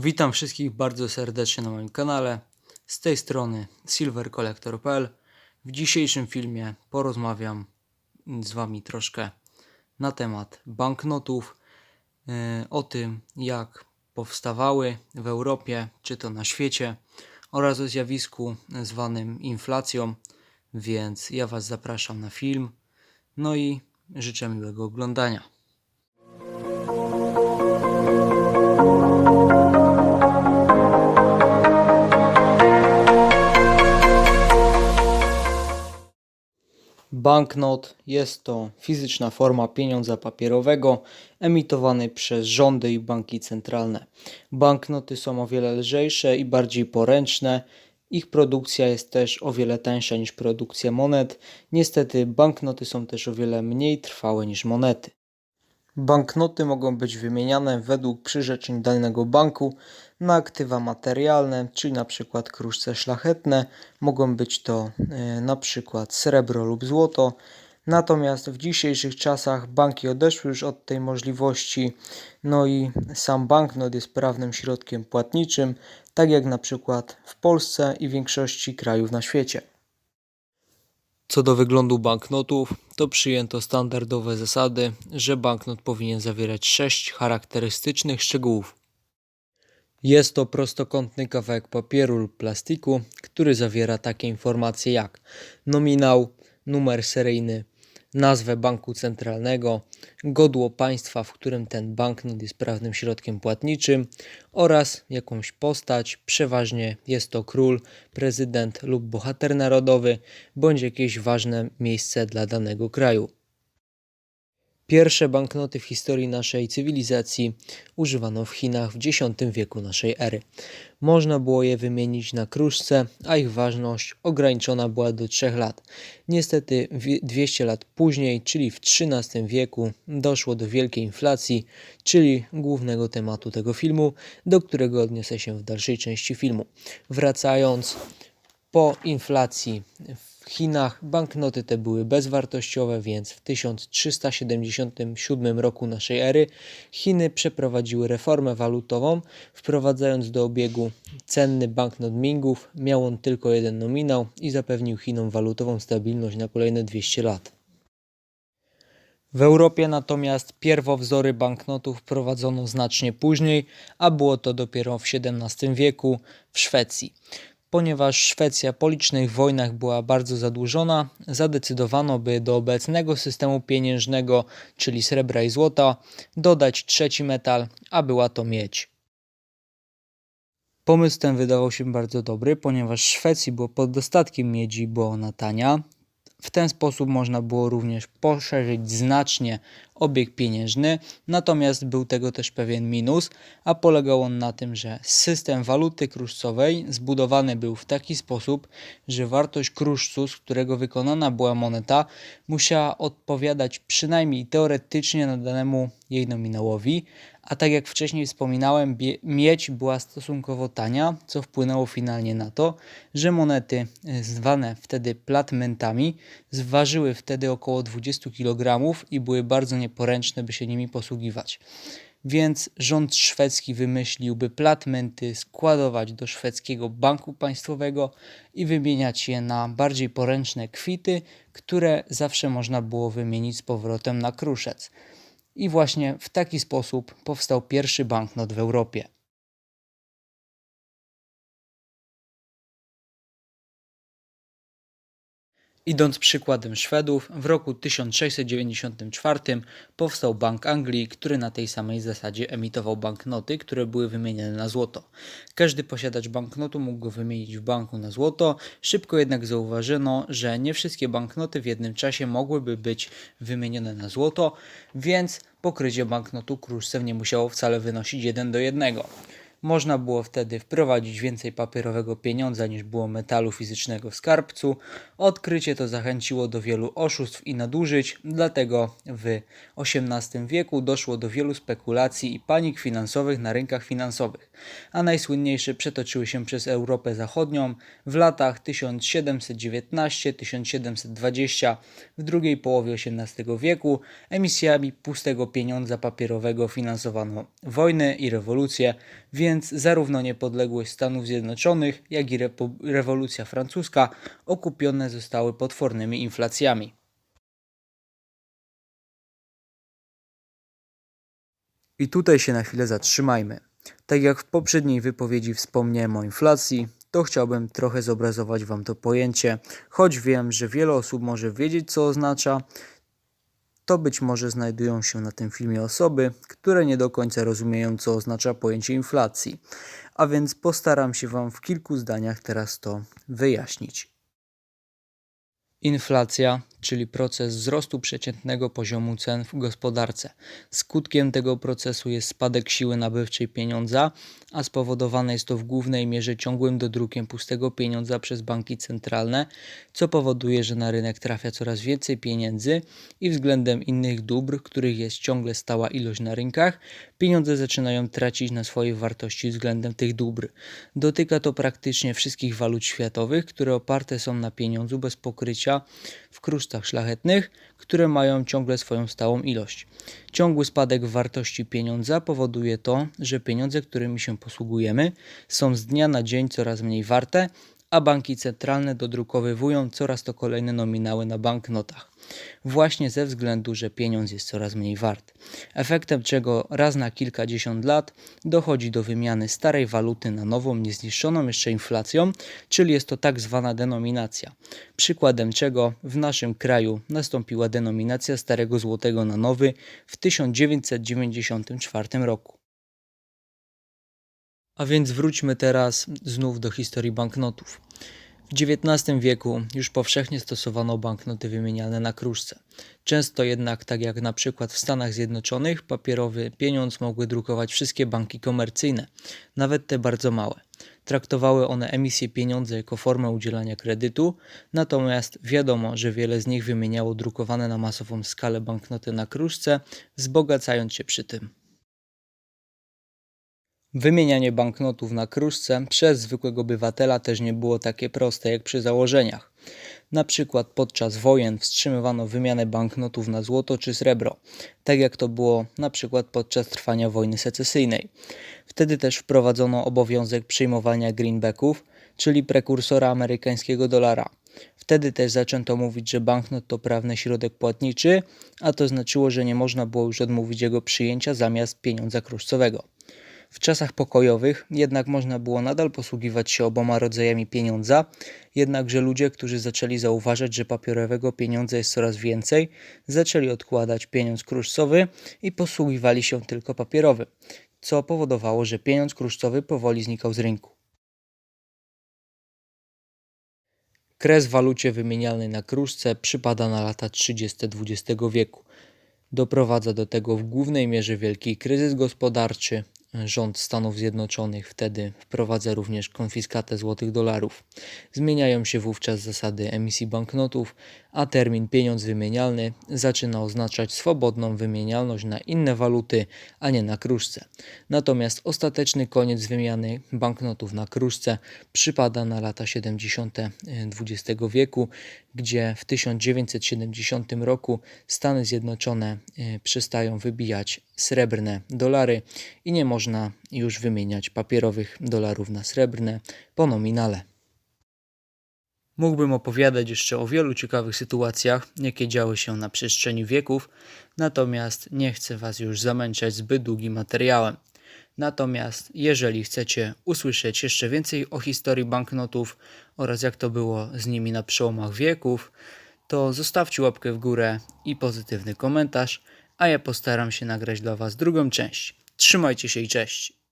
Witam wszystkich bardzo serdecznie na moim kanale. Z tej strony silvercollector.pl. W dzisiejszym filmie porozmawiam z Wami troszkę na temat banknotów, yy, o tym jak powstawały w Europie czy to na świecie oraz o zjawisku zwanym inflacją. Więc ja Was zapraszam na film. No i życzę miłego oglądania. Banknot jest to fizyczna forma pieniądza papierowego emitowany przez rządy i banki centralne. Banknoty są o wiele lżejsze i bardziej poręczne. Ich produkcja jest też o wiele tańsza niż produkcja monet. Niestety, banknoty są też o wiele mniej trwałe niż monety. Banknoty mogą być wymieniane według przyrzeczeń danego banku na aktywa materialne, czyli na przykład kruszce szlachetne, mogą być to e, na przykład srebro lub złoto. Natomiast w dzisiejszych czasach banki odeszły już od tej możliwości, no i sam banknot jest prawnym środkiem płatniczym, tak jak na przykład w Polsce i większości krajów na świecie. Co do wyglądu banknotów, to przyjęto standardowe zasady, że banknot powinien zawierać sześć charakterystycznych szczegółów. Jest to prostokątny kawałek papieru lub plastiku, który zawiera takie informacje jak nominał, numer seryjny, nazwę banku centralnego, godło państwa, w którym ten banknot jest prawnym środkiem płatniczym oraz jakąś postać, przeważnie jest to król, prezydent lub bohater narodowy, bądź jakieś ważne miejsce dla danego kraju. Pierwsze banknoty w historii naszej cywilizacji używano w Chinach w X wieku naszej ery. Można było je wymienić na kruszce, a ich ważność ograniczona była do 3 lat. Niestety 200 lat później, czyli w XIII wieku, doszło do wielkiej inflacji, czyli głównego tematu tego filmu, do którego odniosę się w dalszej części filmu. Wracając, po inflacji w Chinach banknoty te były bezwartościowe, więc w 1377 roku naszej ery Chiny przeprowadziły reformę walutową, wprowadzając do obiegu cenny banknot Mingów. Miał on tylko jeden nominał i zapewnił Chinom walutową stabilność na kolejne 200 lat. W Europie natomiast pierwowzory banknotów wprowadzono znacznie później, a było to dopiero w XVII wieku w Szwecji. Ponieważ Szwecja po licznych wojnach była bardzo zadłużona, zadecydowano, by do obecnego systemu pieniężnego, czyli srebra i złota, dodać trzeci metal, a była to miedź. Pomysł ten wydawał się bardzo dobry, ponieważ Szwecji było pod dostatkiem miedzi, była ona tania, w ten sposób można było również poszerzyć znacznie obieg pieniężny, natomiast był tego też pewien minus, a polegał on na tym, że system waluty kruszcowej zbudowany był w taki sposób, że wartość kruszcu, z którego wykonana była moneta, musiała odpowiadać przynajmniej teoretycznie nadanemu jej nominałowi, a tak jak wcześniej wspominałem, miedź była stosunkowo tania, co wpłynęło finalnie na to, że monety e, zwane wtedy platmentami zważyły wtedy około 20 kg i były bardzo nieporęczne, by się nimi posługiwać. Więc rząd szwedzki wymyślił, by platmenty składować do szwedzkiego banku państwowego i wymieniać je na bardziej poręczne kwity, które zawsze można było wymienić z powrotem na kruszec. I właśnie w taki sposób powstał pierwszy banknot w Europie. Idąc przykładem Szwedów, w roku 1694 powstał Bank Anglii, który na tej samej zasadzie emitował banknoty, które były wymieniane na złoto. Każdy posiadacz banknotu mógł go wymienić w banku na złoto, szybko jednak zauważono, że nie wszystkie banknoty w jednym czasie mogłyby być wymienione na złoto, więc pokrycie banknotu kruszcem nie musiało wcale wynosić 1 do 1. Można było wtedy wprowadzić więcej papierowego pieniądza niż było metalu fizycznego w skarbcu. Odkrycie to zachęciło do wielu oszustw i nadużyć, dlatego w XVIII wieku doszło do wielu spekulacji i panik finansowych na rynkach finansowych, a najsłynniejsze przetoczyły się przez Europę Zachodnią w latach 1719-1720 w drugiej połowie XVIII wieku. Emisjami pustego pieniądza papierowego finansowano wojny i rewolucje Więc zarówno niepodległość Stanów Zjednoczonych, jak i rewolucja francuska okupione zostały potwornymi inflacjami. I tutaj się na chwilę zatrzymajmy. Tak jak w poprzedniej wypowiedzi wspomniałem o inflacji, to chciałbym trochę zobrazować Wam to pojęcie, choć wiem, że wiele osób może wiedzieć, co oznacza, to być może znajdują się na tym filmie osoby, które nie do końca rozumieją, co oznacza pojęcie inflacji. A więc postaram się Wam w kilku zdaniach teraz to wyjaśnić. Inflacja, czyli proces wzrostu przeciętnego poziomu cen w gospodarce. Skutkiem tego procesu jest spadek siły nabywczej pieniądza, a spowodowane jest to w głównej mierze ciągłym dodrukiem pustego pieniądza przez banki centralne, co powoduje, że na rynek trafia coraz więcej pieniędzy i względem innych dóbr, których jest ciągle stała ilość na rynkach, pieniądze zaczynają tracić na swojej wartości względem tych dóbr. Dotyka to praktycznie wszystkich walut światowych, które oparte są na pieniądzu bez pokrycia w szlachetnych, które mają ciągle swoją stałą ilość. Ciągły spadek wartości pieniądza powoduje to, że pieniądze, którymi się posługujemy, są z dnia na dzień coraz mniej warte, a banki centralne dodrukowywują coraz to kolejne nominały na banknotach. Właśnie ze względu, że pieniądz jest coraz mniej wart. Efektem czego raz na kilkadziesiąt lat dochodzi do wymiany starej waluty na nową, niezniszczoną jeszcze inflacją, czyli jest to tak zwana denominacja. Przykładem czego w naszym kraju nastąpiła denominacja starego złotego na nowy w 1994 roku. A więc wróćmy teraz znów do historii banknotów. W XIX wieku już powszechnie stosowano banknoty wymieniane na kruszce. Często jednak, tak jak na przykład w Stanach Zjednoczonych, papierowy pieniądz mogły drukować wszystkie banki komercyjne, nawet te bardzo małe. Traktowały one emisję pieniądza jako formę udzielania kredytu, natomiast wiadomo, że wiele z nich wymieniało drukowane na masową skalę banknoty na kruszce, wzbogacając się przy tym. Wymienianie banknotów na kruszce przez zwykłego obywatela też nie było takie proste jak przy założeniach. Na przykład podczas wojen wstrzymywano wymianę banknotów na złoto czy srebro, tak jak to było na przykład podczas trwania wojny secesyjnej. Wtedy też wprowadzono obowiązek przyjmowania greenbacków, czyli prekursora amerykańskiego dolara. Wtedy też zaczęto mówić, że banknot to prawny środek płatniczy, a to znaczyło, że nie można było już odmówić jego przyjęcia zamiast pieniądza kruszcowego. W czasach pokojowych jednak można było nadal posługiwać się oboma rodzajami pieniądza, jednakże ludzie, którzy zaczęli zauważać, że papierowego pieniądza jest coraz więcej, zaczęli odkładać pieniądz kruszcowy i posługiwali się tylko papierowym, co powodowało, że pieniądz kruszcowy powoli znikał z rynku. Kres w walucie wymienialnej na kruszce przypada na lata 30. XX wieku. Doprowadza do tego w głównej mierze wielki kryzys gospodarczy, Rząd Stanów Zjednoczonych wtedy wprowadza również konfiskatę złotych dolarów. Zmieniają się wówczas zasady emisji banknotów, a termin pieniądz wymienialny zaczyna oznaczać swobodną wymienialność na inne waluty, a nie na kruszce. Natomiast ostateczny koniec wymiany banknotów na kruszce przypada na lata 70. XX wieku, gdzie w 1970 roku Stany Zjednoczone e, przestają wybijać srebrne dolary i nie można już wymieniać papierowych dolarów na srebrne po nominale. Mógłbym opowiadać jeszcze o wielu ciekawych sytuacjach, jakie działy się na przestrzeni wieków, natomiast nie chcę Was już zamęczać zbyt długim materiałem. Natomiast jeżeli chcecie usłyszeć jeszcze więcej o historii banknotów oraz jak to było z nimi na przełomach wieków, to zostawcie łapkę w górę i pozytywny komentarz, a ja postaram się nagrać dla Was drugą część. Trzymajcie się i cześć!